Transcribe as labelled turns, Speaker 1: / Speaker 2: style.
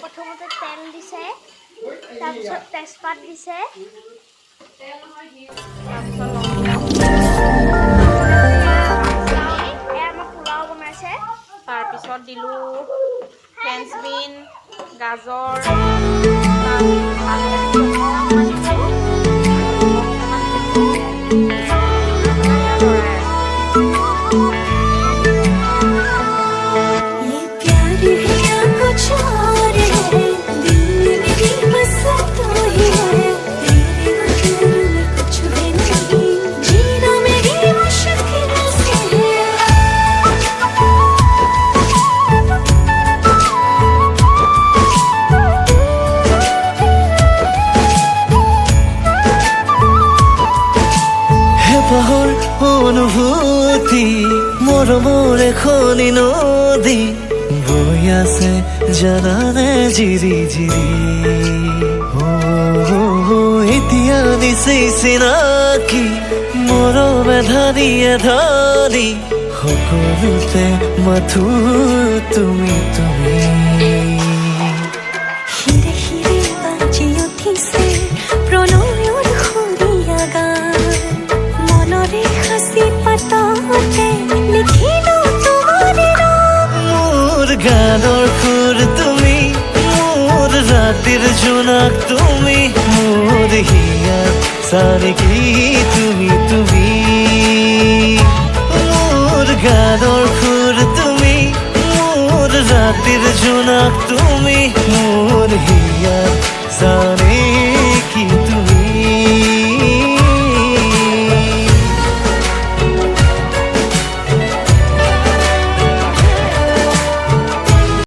Speaker 1: প্ৰথমতে তেল দিছে তাৰপিছত তেজপাত দিছে। আমাৰ পোলাও বনাইছে।
Speaker 2: তাৰপিছত দিলোঁ গাজৰ
Speaker 3: মৰমৰ এখনি নদী বৈ আছে জানানে অ, অ, এতিয়া নিচেই চিনাকি মৰমে ধানিয়ে ধানি। সকলোতে মাথো তুমি তুমি।
Speaker 4: প্ৰণয়ৰ সুৰীয়া গান। মনৰে সাঁচি পাততে
Speaker 3: মোৰ খুর তুমি, মোর ৰাতিৰ জোনাক তুমি মোৰ সারে কি তুমি তুমি? মোর গানর খুর তুমি, মোর ৰাতিৰ জোনাক তুমি, মোর হিয়া চানেকি